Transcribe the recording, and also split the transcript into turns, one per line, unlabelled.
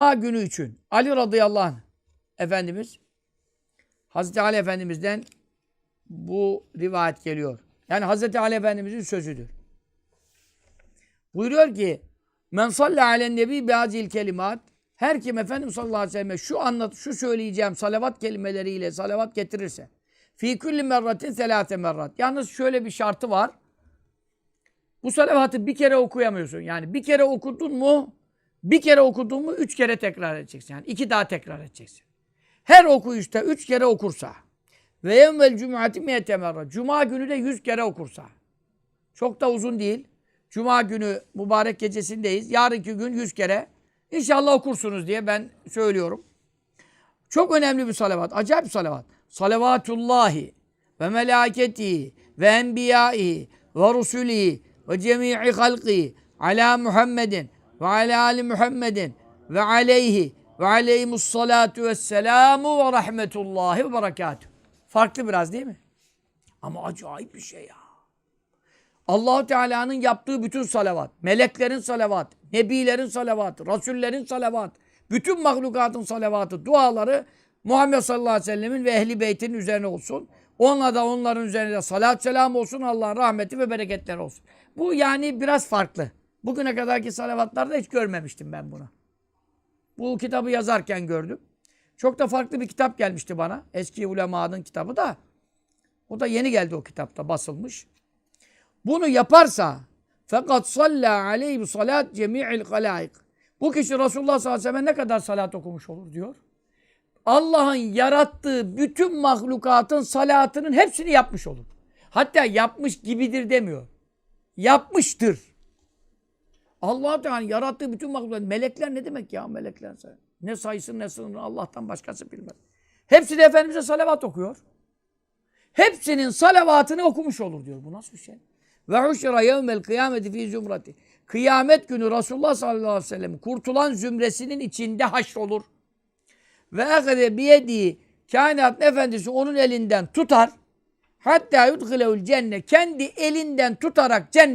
Cuma günü için Ali radıyallahu anh Efendimiz Hazreti Ali Efendimiz'den bu rivayet geliyor. Yani Hazreti Ali Efendimiz'in sözüdür. Buyuruyor ki Men salli alen nebi biazil kelimat her kim Efendimiz sallallahu aleyhi ve selleme şu anlat, şu söyleyeceğim salavat kelimeleriyle salavat getirirse fi kulli merratin selate merrat. Yalnız şöyle bir şartı var. Bu salavatı bir kere okuyamıyorsun. Yani bir kere okudun mu bir kere okudun mu üç kere tekrar edeceksin. Yani iki daha tekrar edeceksin. Her okuyuşta üç kere okursa ve yevmel cum'ati miyete merra. Cuma günü de yüz kere okursa. Çok da uzun değil. Cuma günü mübarek gecesindeyiz. Yarınki gün yüz kere. İnşallah okursunuz diye ben söylüyorum. Çok önemli bir salavat. Acayip bir salavat. Salavatullahi ve melaketi ve enbiyai ve rusuli ve cemii halqi ala Muhammedin ve ala ali Muhammedin ve aleyhi ve aleyhimus salatu ve selamu ve rahmetullahi ve berekatuhu. Farklı biraz değil mi? Ama acayip bir şey ya. Allahu Teala'nın yaptığı bütün salavat, meleklerin salavat, nebilerin salavatı, rasullerin salavat, bütün mahlukatın salavatı, duaları Muhammed sallallahu aleyhi ve sellemin ve ehli beytinin üzerine olsun. Onunla da onların üzerine salat selam olsun. Allah'ın rahmeti ve bereketleri olsun. Bu yani biraz farklı. Bugüne kadarki salavatlarda hiç görmemiştim ben bunu. Bu kitabı yazarken gördüm. Çok da farklı bir kitap gelmişti bana. Eski ulemanın kitabı da. O da yeni geldi o kitapta basılmış. Bunu yaparsa fakat salla aleyhi salat cemi'il halaik. Bu kişi Resulullah sallallahu aleyhi ve sellem ne kadar salat okumuş olur diyor. Allah'ın yarattığı bütün mahlukatın salatının hepsini yapmış olur. Hatta yapmış gibidir demiyor. Yapmıştır. Allah Teala yarattığı bütün mahlukat. Melekler ne demek ya melekler? Ne sayısını ne sınırını Allah'tan başkası bilmez. Hepsi de Efendimiz'e salavat okuyor. Hepsinin salavatını okumuş olur diyor. Bu nasıl bir şey? Ve huşra yevmel kıyameti fi zümrati. Kıyamet günü Resulullah sallallahu aleyhi ve sellem kurtulan zümresinin içinde haşr olur. Ve ehde biyedi kainat efendisi onun elinden tutar. Hatta yudhilevül cennet. Kendi elinden tutarak cennet